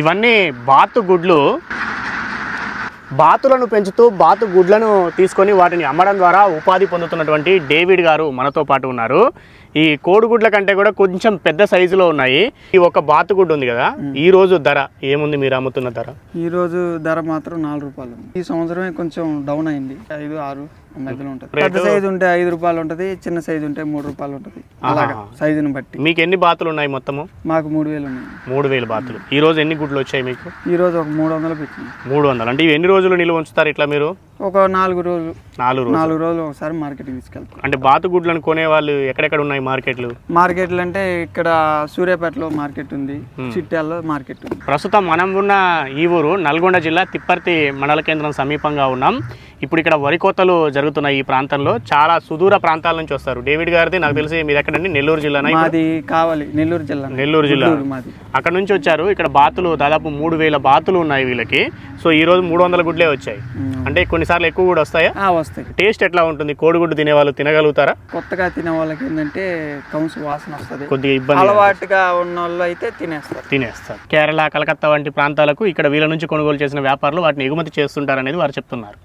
ఇవన్నీ బాతు గుడ్లు. బాతులను పెంచుతూ బాతు గుడ్లను తీసుకొని వాటిని అమ్మడం ద్వారా ఉపాధి పొందుతున్నటువంటి డేవిడ్ గారు మనతో పాటు ఉన్నారు. ఈ కోడిగుడ్ల కంటే కూడా కొంచెం పెద్ద సైజులో ఉన్నాయి. ఈ ఒక బాతు గుడ్డు ఉంది కదా ఈ రోజు ధర ఏముంది మీరు అమ్ముతున్న ధర? ఈ రోజు ధర మాత్రం నాలుగు రూపాయలు. ఈ సంవత్సరమే కొంచెం డౌన్ అయింది. ఐదు ఆరు. మధ్యలో ఉంటుంది. పెద్ద సైజు ఉంటే ఐదు రూపాయలు ఉంటుంది చిన్న సైజు ఉంటే మూడు రూపాయలు ఉంటుంది. అలాగా సైజుని బట్టి. మీకు ఎన్ని బాతులు ఉన్నాయి మొత్తము? మాకు మూడు వేలు ఉన్నాయి. మూడు వేలు బాతులు. ఈ రోజు ఎన్ని గుడ్లు వచ్చాయి మీకు? ఈ రోజు ఒక మూడు వందలు పెట్టింది మూడు వందలు. అంటే ఇవి ఎన్ని రోజులు నిల్వ ఉంచుతారు ఇట్లా మీరు? ఒక నాలుగు రోజులు. నాలుగు రోజులు. నాలుగు రోజులు ఒకసారి మార్కెట్కి తీసుకెళ్తాం. అంటే బాతు గుడ్లను కొనే వాళ్ళు ఎక్కడెక్కడ ఉన్నాయి మార్కెట్లు? మార్కెట్లు అంటే ఇక్కడ సూర్యాపేటలో మార్కెట్ ఉంది చిట్యాల్లో మార్కెట్ ఉంది. ప్రస్తుతం మనం ఉన్న ఈ ఊరు నల్గొండ జిల్లా తిప్పర్తి మండల కేంద్రం సమీపంగా ఉన్నాం. ఇప్పుడు ఇక్కడ వరి కోతలు జరుగుతున్న ఈ ప్రాంతంలో చాలా సుదూర ప్రాంతాల నుంచి వస్తారు. డేవిడ్ గారిది నాకు తెలిసి మీరు ఎక్కడండి? నెల్లూరు జిల్లానా మాది కావాలి నెల్లూరు జిల్లా. నెల్లూరు జిల్లా. అక్కడ నుంచి వచ్చారు. ఇక్కడ బాతులు దాదాపు మూడు వేల బాతులు ఉన్నాయి వీళ్ళకి. సో ఈ రోజు మూడు వందల గుడ్లే వచ్చాయి. అంటే కొన్నిసార్లు ఎక్కువ కూడా వస్తాయా? వస్తాయి. టేస్ట్ ఎట్లా ఉంటుంది? కోడిగుడ్డు తినే వాళ్ళు తినగలుగుతారా? కొత్తగా తినే వాళ్ళకి ఏంటంటే కంసు వాసన వస్తుంది. కొద్దిగా ఇబ్బంది అలవాటుగా ఉన్న వాళ్ళు అయితే తినేస్తారు. తినేస్తారు. కేరళ కలకత్తా వంటి ప్రాంతాలకు ఇక్కడ వీళ్ళ నుంచి కొనుగోలు చేసిన వ్యాపారులు వాటిని ఎగుమతి చేస్తుంటారనేది వారు చెప్తున్నారు.